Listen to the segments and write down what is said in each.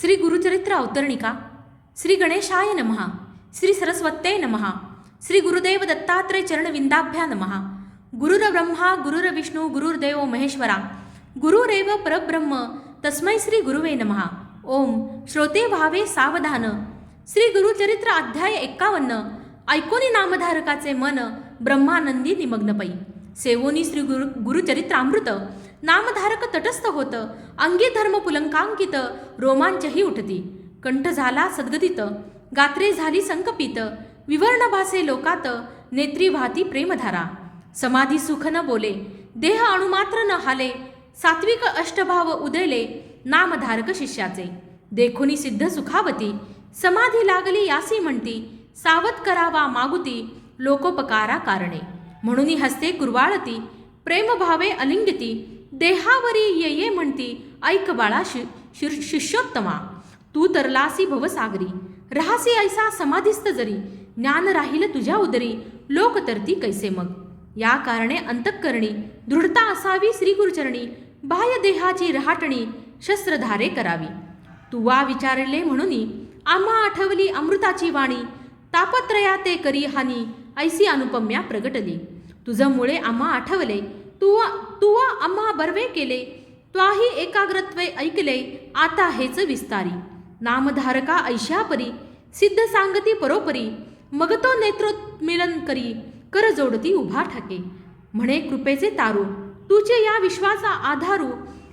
श्री गुरुचरित्र अवतरणिका श्री गणेशाय नमः श्री सरस्वते नमः श्री गुरुदेव दत्तात्रय चरणविंदाभ्या नमः गुरुरब्रह्मा गुरुरविष्णू गुरुर्देव महेश्वरा गुरुरेव परब्रह्म तस्मै श्री गुरुवे नमहा ओम श्रोते व्हावे सावधान. श्री गुरुचरित्र अध्याय एक्कावन्न ऐकोनी नामधारकाचे मन ब्रह्मानंदी निमग्नपै सेवोनी श्री गुरु गुरुचरित्रामृत. नामधारक तटस्थ होतं. अंगी धर्म पुलंकांकित रोमांचही उठती. कंठ झाला सद्गदित गात्रे झाली संकपित. विवर्ण भासे लोकात नेत्री वाहती प्रेमधारा. समाधी सुख न बोले देह अणुमात्र न हाले सात्विक अष्टभाव उदयले नामधारक शिष्याचे. देखोनी सिद्ध सुखावती समाधी लागली यासी म्हणती सावध करावा मागुती लोकोपकारा कारणे. म्हणून हस्ते कुरवाळती प्रेमभावे अलिंगती देहावरी ये ये म्हणती ऐक बाळा शि शिर- शिष्योत्तमा तू तरलासी भवसागरी राहासी ऐसा समाधीस्त जरी ज्ञान राहील तुझ्या उदरी लोक तरती कैसे मग या कारणे अंतकरणी दृढता असावी श्रीगुरुचरणी बाह्य देहाची रहाटणी शस्त्रधारे करावी तुवा विचारले म्हणून आम्हा आठवली अमृताची वाणी तापत्रया ते करी हानी ऐसी अनुपम्या प्रगटली तुझं मुळे आम्हा आठवले तू तुवा आम्हा बर्वे केले त्वाही एकाग्रत्वे ऐकले आता हेच विस्तारी. नामधारका ऐशापरी सिद्ध सांगती परोपरी मग तो नेत्रोत्मिलन करी कर जोडती उभा ठाके. म्हणे कृपेचे तारू तुझे या विश्वाचा आधारू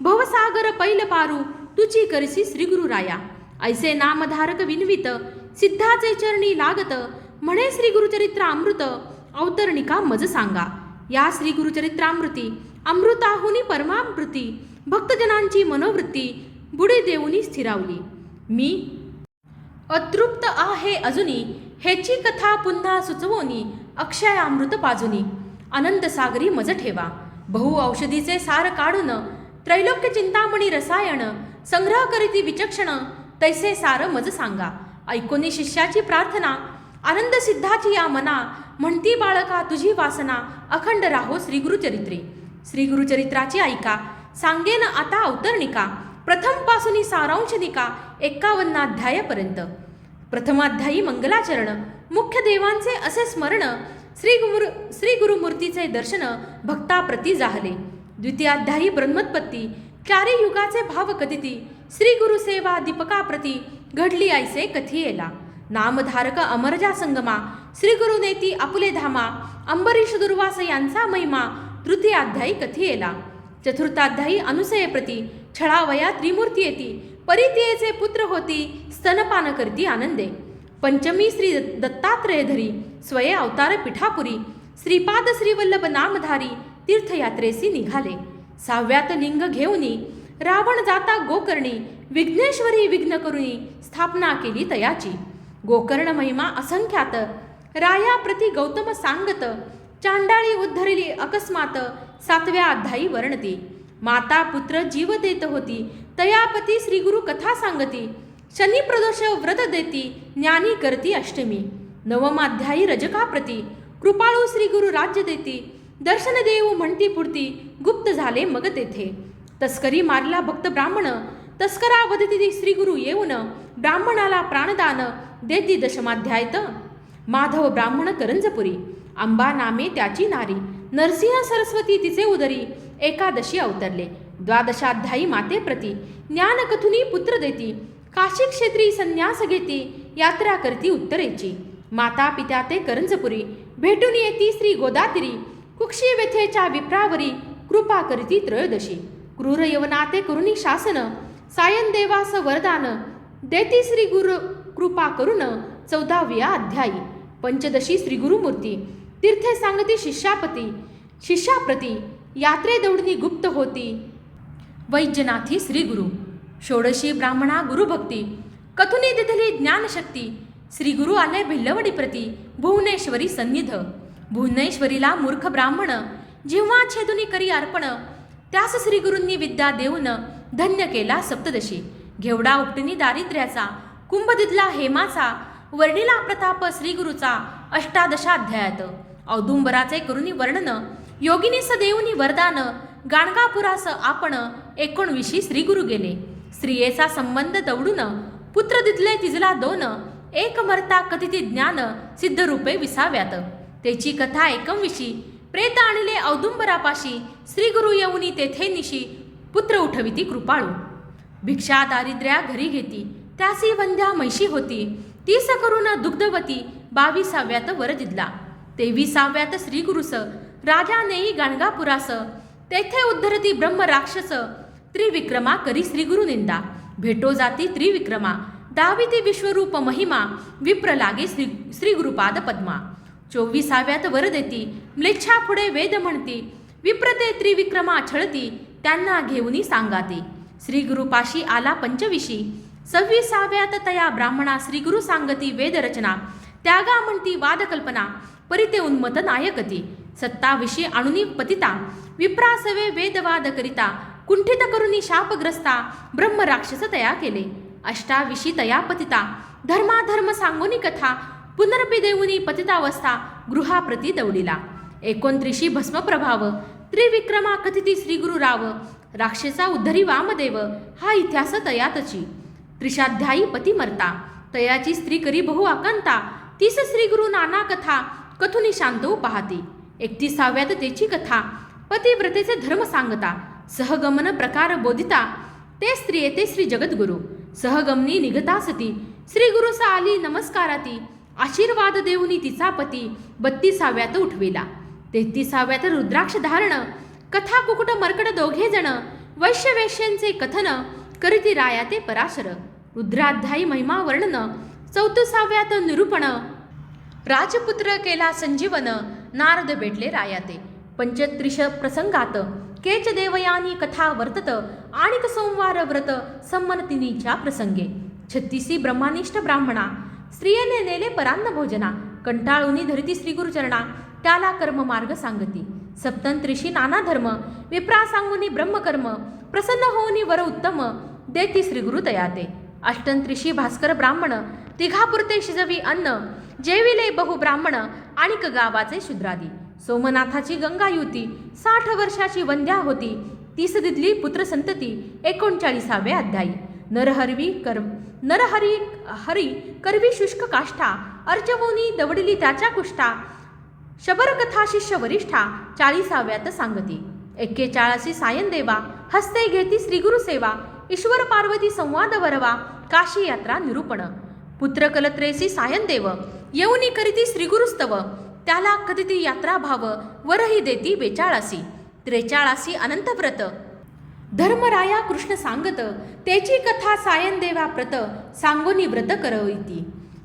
भवसागर पैल पारू तुची करसी श्री गुरुराया ऐसे नामधारक विनवित सिद्धाचे चरणी लागत म्हणे श्री गुरुचरित्र अमृत अवतरणिका मज सांगा. या श्री गुरुचरित्रामृती अमृताहुनी परमामृती भक्तजनांची मनोवृत्ती बुडी देऊनी स्थिरावली. मी अतृप्त आहे अजुनी हेची कथा पुन्हा सुचवोनी अक्षयामृत पाजुनी. आनंदसागरी सागरी मज ठेवा. बहु औषधीचे सार काढून त्रैलोक्य चिंतामणी रसायन संग्रह करीती विचक्षण तैसे सार मज सांगा. ऐकोनी शिष्याची प्रार्थना आनंद सिद्धाची या मना म्हणती बाळका तुझी वासना अखंड राहो श्रीगुरुचरित्रे श्री गुरुचरित्राची ऐका. सांगेन आता अवतरणिका. प्रथम सारांश सारांशनिका एकावन्नाध्यायापर्यंत. प्रथमाध्यायी मंगलाचरण. मुख्य देवांचे असे स्मरण. श्री गुरु श्री गुरुमूर्तीचे दर्शन. भक्ताप्रती जाहले. द्वितीयाध्यायी ब्रह्मोत्पत्ती. चारी युगाचे भाव कथिती श्री गुरुसेवा दीपकाप्रती. घडली ऐसे कथियेला. नामधारक अमरजा संगमा श्री गुरुनेती आपुले धामा अंबरीश दुर्वास यांचा महिमा. तृतीयाध्यायी कथियेला चतुर्थाध्यायी अनुसयप्रती छळावया त्रिमूर्ती येती परितियेचे पुत्र होती स्तनपान करती आनंदे. पंचमी श्री दत्तात्रय धरी स्वये अवतार पिठापुरी श्रीपाद श्रीवल्लभ नामधारी तीर्थयात्रेसी निघाले. सहाव्यात लिंग घेऊनी रावण जाता गोकर्णी विघ्नेश्वरी विघ्न करुणी स्थापना केली तयाची. गोकर्ण महिमा असंख्यात राया प्रति गौतम सांगत चांडाळी उद्धरली अकस्मात सातव्या अध्यायी वर्णती. माता पुत्र जीव देत होती. तयापती श्रीगुरु कथा सांगती. शनी प्रदोष व्रत देती. ज्ञानी करती अष्टमी. नवमाध्यायी रजकाप्रती. कृपाळू श्रीगुरु राज्य देती. दर्शन देऊ म्हणती पुरती. गुप्त झाले मग तेथे. तस्करी मारला भक्त ब्राह्मण. तस्करा वदती श्रीगुरु येऊन ब्राह्मणाला प्राणदान देती दशमाध्यायत. माधव ब्राह्मण करंजपुरी. अंबा नामे त्याची नारी. नरसिंह सरस्वती तिचे उदरी. एकादशी अवतरले. द्वादशाध्यायी मातेप्रती ज्ञानकथुनी पुत्र देती. काशी क्षेत्री संन्यास घेती. यात्रा करती उत्तरेची. माता पित्या ते करंजपुरी. भेटून येती श्री गोदातिरी. कुक्षी व्यथेच्या विप्रावरी. कृपा करीती त्रयोदशी. क्रूर यवनाते करुणी शासन. सायन देवास वरदान. देती श्री गुरु कृपा करुण. चौदाव्या अध्यायी. पंचदशी श्री गुरुमूर्ती. तीर्थे सांगती शिष्यापती शिष्याप्रती यात्रे दौडणी गुप्त होती. वैद्यनाथी श्रीगुरु षोडशी ब्राह्मणा गुरुभक्ती कथुनी दिधली ज्ञानशक्ती श्रीगुरु आले भिल्लवडी प्रती भुवनेश्वरी सन्निध. भुवनेश्वरीला मूर्ख ब्राह्मण जेव्हा छेदुनी करी अर्पण त्यास श्रीगुरूंनी विद्या देऊन धन्य केला सप्तदशी. घेवडा उपटिनी दारिद्र्याचा कुंभ दिदला हेमाचा वर्णिला प्रताप श्रीगुरूचा अष्टादशाध्यायात. औदुंबराचे करुणी वर्णन योगिनीस देऊनी वरदान गाणगापुरास आपण एकोणविशी श्री गुरु गेले. स्त्रियेचा संबंध दवडून पुत्र दिदले तिजला दोन एक मरता कथिती ज्ञान सिद्ध रूपे विसाव्यात. त्याची कथा एकमविशी प्रेत आणले औदुंबरापाशी श्री गुरु येऊनी तेथे निशी पुत्र उठविती कृपाळू. भिक्षा दारिद्र्या घरी घेती त्यासी वंद्या म्हैशी होती तीस करून दुग्धवती बावीसाव्यात वर दिदला. तेविसाव्यात श्रीगुरुस राजा नेई गाणगापुरास तेथे उद्धरती ब्रह्म राक्षस त्रिविक्रमा करी श्रीगुरु निंदा. भेटो जाती त्रिविक्रमा दाविती विश्वरूप महिमा विप्र लागे श्री श्रीगुरुपाद पद्मा. चोवीसाव्यात वर देती म्लेच्छा पुढे वेद म्हणती विप्रते त्रिविक्रमा छळती त्यांना घेऊनी सांगाते. श्री गुरुपाशी आला पंचविशी सव्वीसाव्यात तया ब्राह्मणा श्रीगुरु सांगती वेद रचना त्यागा म्हणती वादकल्पना परिते उन्मत नायकती सत्ताविषयी आणुनी पतिता विप्रासवे वेदवाद करिता कुंठित करुनी शापग्रस्ता ब्रह्म राक्षस तया केले. अष्टाविशी तया पतिता धर्माधर्म सांगोनी कथा पुनरपी देऊनी पतितावस्था गृहाप्रती दौडिला. एकोणत्रिशी भस्म प्रभाव त्रिविक्रमा कथिती श्रीगुरु राव राक्षसा उद्धरी वामदेव हा इतिहास तयातची. त्रिशाध्यायी पती मरता तयाची स्त्री करी बहु आकांता तीस श्री गुरु नाना कथा कथुनी शांतो पाहती. एकतीसाव्यात त्याची कथा पतिव्रतेचे धर्म सांगता. सहगमन प्रकार बोधिता. ते स्त्री येते श्री जगद्गुरु. सहगमनी निघता सती. श्री गुरु आली नमस्काराती. आशीर्वाद देऊनी तिचा पती. बत्तीसाव्यात उठविला. तेहतीसाव्यात रुद्राक्ष धारण. कथा कुकुट मर्कट दोघे जण. वैश्यवेश्यांचे कथन. करीती राया ते पराशर. रुद्राध्यायी महिमा वर्णन. चौथसाव्यात निरूपण. राजपुत्र केला संजीवन नारद भेटले रायाते. पंचत्रिश प्रसंगात केच देवयानी कथा वर्तत आणिक सोमवार व्रत संमनतिनीच्या प्रसंगे. छत्तीसी ब्रह्मानिष्ठ ब्राह्मणा स्त्रियेने नेले परान्न भोजना कंटाळूनी धरती श्री गुरुचरणा त्याला कर्म मार्ग सांगती सप्तंत्रिशी नाना धर्म विप्रा सांगुनी ब्रह्मकर्म प्रसन्न होऊनी वर उत्तम देती श्री गुरु तयाते अष्टंत्रिशी भास्कर ब्राह्मण तिघापुरते शिजवी अन्न जेविले बहु ब्राह्मण आणिक गावाचे शुद्रादी. सोमनाथाची गंगा युती साठ वर्षाची वंद्या होती. तीस दिदली पुत्र संतती एकोणचाळीसावे अध्यायी. नरहरवी कर नरहरी हरी करवी शुष्क काष्ठा अर्चवोनी दवडली त्याच्या कुष्ठा शबरकथा शिष्य वरिष्ठा चाळीसाव्यात सांगती. एक्केचाळीसी सायन देवा हस्ते घेती श्रीगुरु सेवा ईश्वर पार्वती संवाद वरवा काशी यात्रा निरूपण. पुत्रकलत्रेसी सायनदेव सायन येऊनी करीती श्रीगुरुस्तव. त्याला कधीती यात्रा भाव वरही देती बेचाळासी. त्रेचाळासी अनंत व्रत धर्मराया कृष्ण सांगत त्याची कथा सायन देवा प्रत सांगोनी व्रत करविती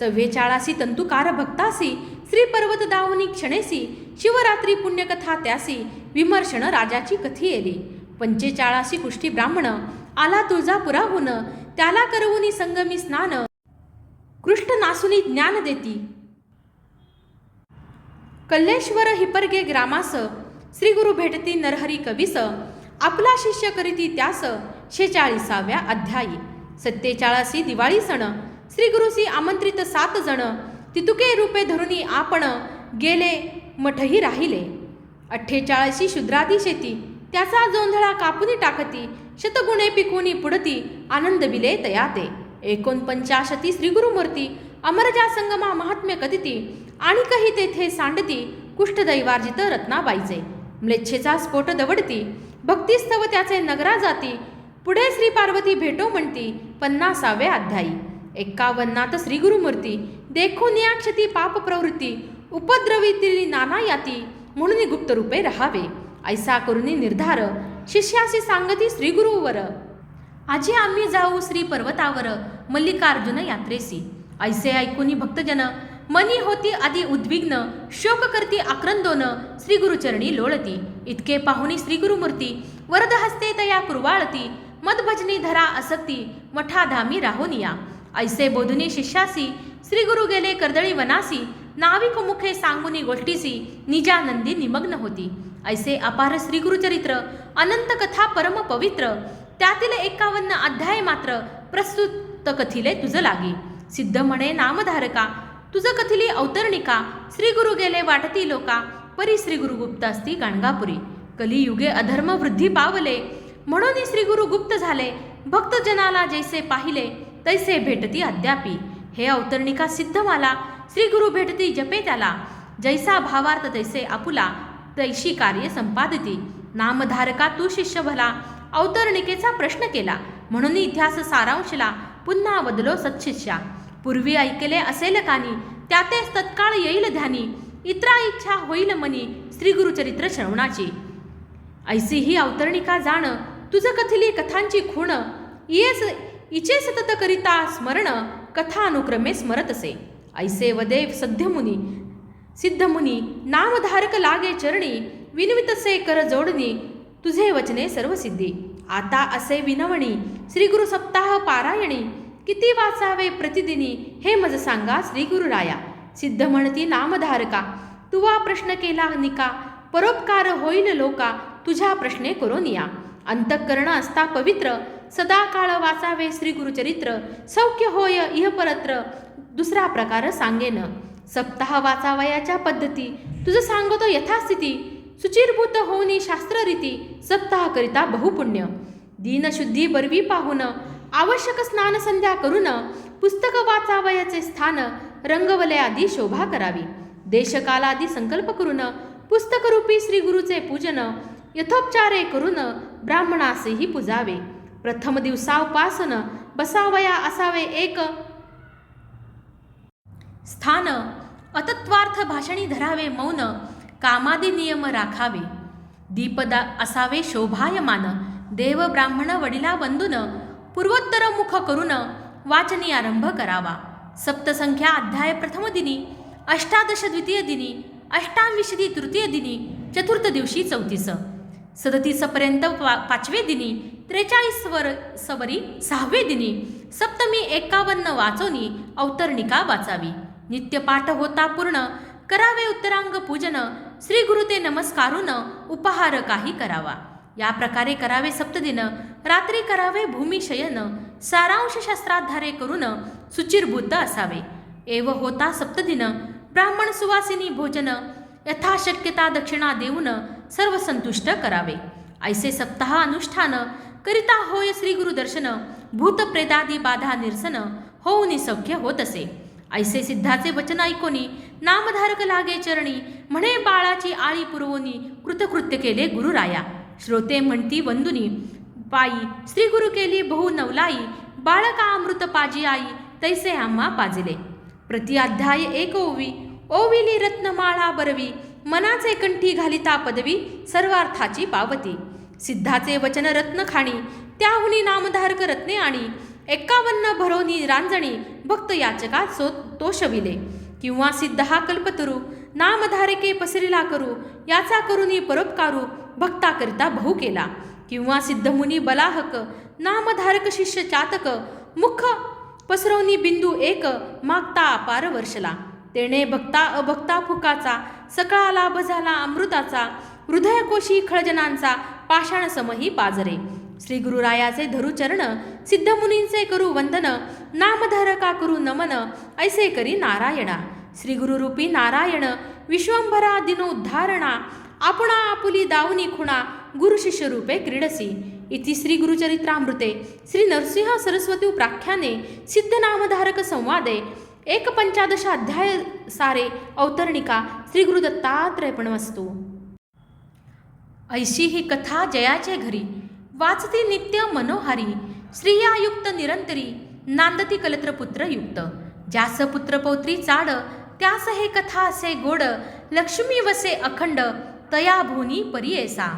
चव्वेचाळासी तंतुकार भक्तासी श्री पर्वत दावनी क्षणेसी शिवरात्री पुण्यकथा त्यासी विमर्शन राजाची कथी येली पंचेचाळासी कुष्ठी ब्राह्मण आला तुळजापुराहून त्याला करवुनी संगमी स्नान कृष्ण नासुनी ज्ञान देती. कल्लेश्वर हिपरगे ग्रामास श्री गुरु भेटती नरहरी कवीस आपला शिष्य करीती त्यास शेचाळीसाव्या अध्यायी. सत्तेचाळीसी दिवाळी सण श्री गुरुसी आमंत्रित सात जण तितुके रूपे धरुनी आपण गेले मठही राहिले. अठ्ठेचाळीशी शुद्रादी शेती त्याचा जोंधळा कापुनी टाकती शतगुणे पिकुनी पुढती आनंद विले तयाते. एकोणपंचाशती श्रीगुरुमूर्ती अमरजा संगमा महात्म्य कथिती आणि काही तेथे सांडती कुष्ठदैवार्जित रत्नाबाईचे. म्लेच्छेचा स्फोट दवडती भक्तिस्तव त्याचे नगरा जाती पुढे श्री पार्वती भेटो म्हणती पन्नासावे अध्यायी. एक्कावन्नात श्री गुरुमूर्ती देखून या क्षती पाप प्रवृत्ती उपद्रविती नाना याती म्हणून गुप्त रूपे राहावे. ऐसा करुनी निर्धार शिष्यासी सांगती श्री गुरुवर. आजी आम्ही जाऊ श्री पर्वतावर मल्लिकार्जुन यात्रेसी. ऐसे ऐकूनी भक्तजन मनी होती आधी उद्विग्न शोक करती आक्रंदोन श्री गुरुचरणी लोळती. इतके पाहुणी श्री गुरुमूर्ती वरद हस्ते तया कुरवाळती मदभजनी धरा असक्ती मठाधामी राहोनिया ऐसे बोधुनी शिष्यासी श्री गुरु गेले कर्दळी वनासी नाविक मुखे सांगुनी गोष्टीसी निजानंदी निमग्न होती. ऐसे अपार श्री गुरुचरित्र अनंत कथा परम पवित्र त्यातील एकावन्न अध्याय मात्र प्रस्तुत कथिले तुझ लागी. सिद्ध म्हणे नामधारका तुझ कथिली अवतरणिका श्री गुरु गेले वाटती लोका परी श्री गुरु गुप्त असती गाणगापुरी. कलियुगे अधर्म वृद्धी पावले म्हणून श्री गुरु गुप्त झाले भक्तजनाला जैसे पाहिले तैसे भेटती अद्यापी. हे अवतरणिका सिद्ध मला श्री गुरु भेटती जपे त्याला जैसा भावार्थ तैसे आपुला तैशी कार्य संपादिती. नामधारका तू शिष्य भला अवतरणिकेचा प्रश्न केला. म्हणून इतिहास सारांशला पुन्हा बदलो सत्शिष्या पूर्वी ऐकले असेल कानी त्यातेच तत्काळ येईल ध्यानी. इतरा इच्छा होईल मनी श्री गुरुचरित्र श्रवणाची. ऐसी ही अवतरणिका जाण तुझ कथिली कथांची खूण. येस इचे सतत करिता स्मरण कथा अनुक्रमे स्मरत असे ऐसे वदे सध्यमुनी सिद्धमुनी नामधारक लागे चरणी. विनवितसे कर जोडणी. तुझे वचने सर्वसिद्धी. आता असे विनवणी श्री गुरु सप्ताह पारायणी. किती वाचावे प्रतिदिनी हे मज सांगा श्री गुरुराया सिद्ध म्हणती नामधारका तुवा प्रश्न केला निका. परोपकार होईल लोका तुझ्या प्रश्ने करोनिया अंतःकरण असता पवित्र सदा काळ वाचावे श्री गुरुचरित्र सौख्य होय इह परत्र दुसरा प्रकार सांगेन. सप्ताह वाचावयाच्या पद्धती तुझं सांगतो यथास्थिती. सुचिरभूत होऊनी शास्त्ररीती सप्ताहकरिता बहुपुण्य. दीनशुद्धी बरवी पाहून आवश्यक स्नान संध्या करून पुस्तक वाचावयाचे स्थान रंगवले आदी शोभा करावी. देशकालादी संकल्प करून पुस्तकरूपी श्री गुरुचे पूजन यथोपचारे करून ब्राह्मणासही पुजावे. प्रथम दिवसा उपासन बसावया असावे एक. स्थान अतत्वार्थ भाषणी धरावे मौन. कामादी नियम राखावे. दीपदा असावे शोभायमान. देव ब्राह्मण वडिला बंधून पूर्वोत्तर मुख करून वाचनी आरंभ करावा. सप्तसंख्या अध्याय प्रथम दिनी अष्टादश द्वितीय दिनी अष्टाविंशती तृतीय दिनी चतुर्थ दिवशी चौतीस. सदतीसपर्यंत पा पाचवे दिनी त्रेचाळीसवर सवरी सहावे दिनी सप्तमी एकावन्न वाचोनी अवतरणिका वाचावी. नित्यपाठ होता पूर्ण करावे उत्तरांग पूजन श्री गुरु ते नमस्कारून उपहार काही करावा. या प्रकारे करावे सप्तदिन रात्री करावे भूमिशयन सारांश शास्त्राधारे करून सुचिरभूत असावे. एव होता सप्तदिन ब्राह्मण सुवासिनी भोजन यथाशक्यता दक्षिणा देऊन सर्व संतुष्ट करावे. ऐसे सप्ताह अनुष्ठान करिता होय श्री गुरु दर्शन बाधा निरसन होऊन सौख्य होत असे. ऐसे सिद्धाचे वचन ऐकोनी नामधारक लागे चरणी म्हणे बाळाची आळी पुरवणी कृतकृत्य केले गुरुराया. श्रोते म्हणती वंदुनी पायी श्री गुरु केली बहु नवलाई बाळका अमृत पाजी आई तैसे आम्हा पाजिले. प्रति अध्याय एक ओवी ओविली रत्नमाळा बरवी मनाचे कंठी घालिता पदवी सर्वार्थाची पावती. सिद्धाचे वचन रत्न खाणी त्याहुनी नामधारक रत्ने आणि एकावन्न भरोनी रांजणी भक्त याचका सो तोषविले. किंवा सिद्धहा कल्पतरू नामधारके पसरिला करू याचा करुनी परोपकारू भक्ताकरिता बहु केला. किंवा सिद्धमुनी बलाहक नामधारक शिष्य चातक मुख पसरवणी बिंदू एक मागता अपार वर्षला. तेने भक्ता अभक्ता फुकाचा सकळा लाभ झाला अमृताचा हृदयकोशी खळजनांचा पाषाण समही पाजरे. श्री गुरुरायाचे धरू चरण सिद्धमुनींचे करू वंदन नामधारका करू नमन ऐसे करी नारायणा. श्री गुरुरूपी नारायण विश्वंभरा दिनोद्धारणा आपणा आपुली दावनी खुणा गुरु शिष्य रूपे क्रीडसी. इति श्री गुरुचरित्रामृते श्री नरसिंह सरस्वती प्राख्याने सिद्धनामधारक संवादे एक अध्याय सारे अवतरणिका श्री गुरु ऐशी ही कथा जयाचे घरी. वाचती नित्य मनोहारी स्त्रियायुक्त निरंतरी नांदती कलत्रपुत्र युक्त. ज्यास पुत्रपौत्री चाड त्यास हे कथा असे गोड लक्ष्मी वसे अखंड तया भुनी परियेसा.